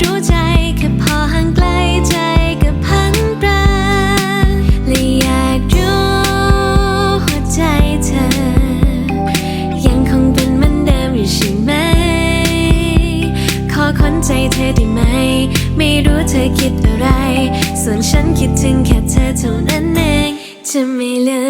รู้ใจแค่พอห่างไกลใจก็พันปราและอยากรู้หัวใจเธอ ยังคงเป็นเหมือนเดิมอยู่ใช่ไหม ขอค้นใจเธอได้ไหม ไม่รู้เธอคิดอะไร ส่วนฉันคิดถึงแค่เธอเท่านั้นเองจะไม่เลือ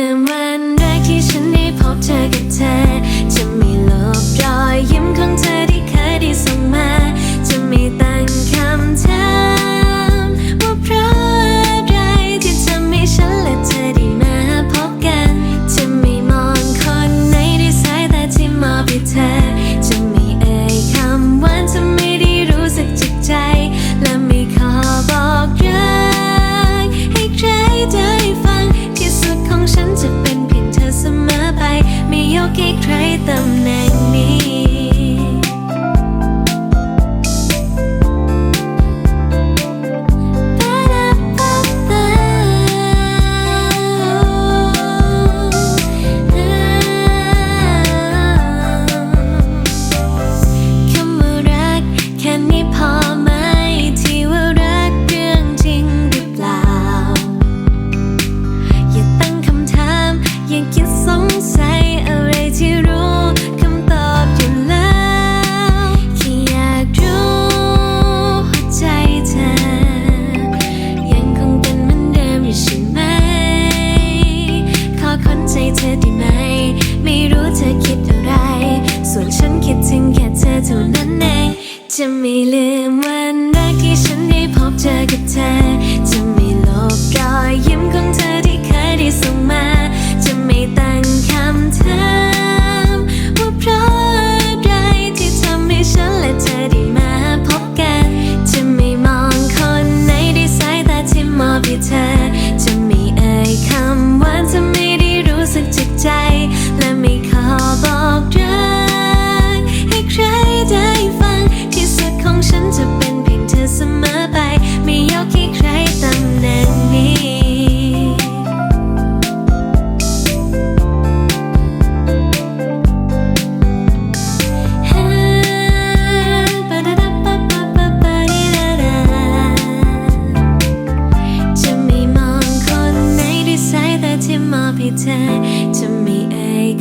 ท่านั้นเองจะไม่ลืมวันแรกที่ฉันได้พบเจอกับเธอ จะไม่ลบรอยยิ้มของเธอที่เคยได้ส่งมา จะไม่ตั้งคำถามว่าเพราะอะไรที่ทำให้ฉันและเธอได้มาพบกัน จะไม่มองคนไหนด้วยสายตาที่มอบให้เธอ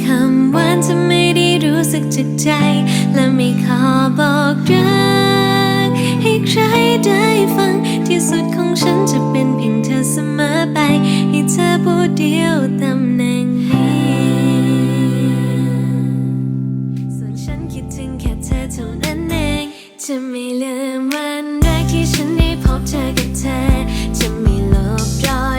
คำหวานจะไม่ได้รู้สึกจากใจ และไม่ขอบอกรักให้ใครได้ฟัง ที่สุดของฉันจะเป็นเพียงเธอเสมอไป ให้เธอผู้เดียวตำแหน่งนี้ ส่วนฉันคิดถึงแค่เธอเท่านั้นเอง จะไม่ลืมวันแรกที่ฉันได้พบเธอกับเธอ จะไม่ลบรอย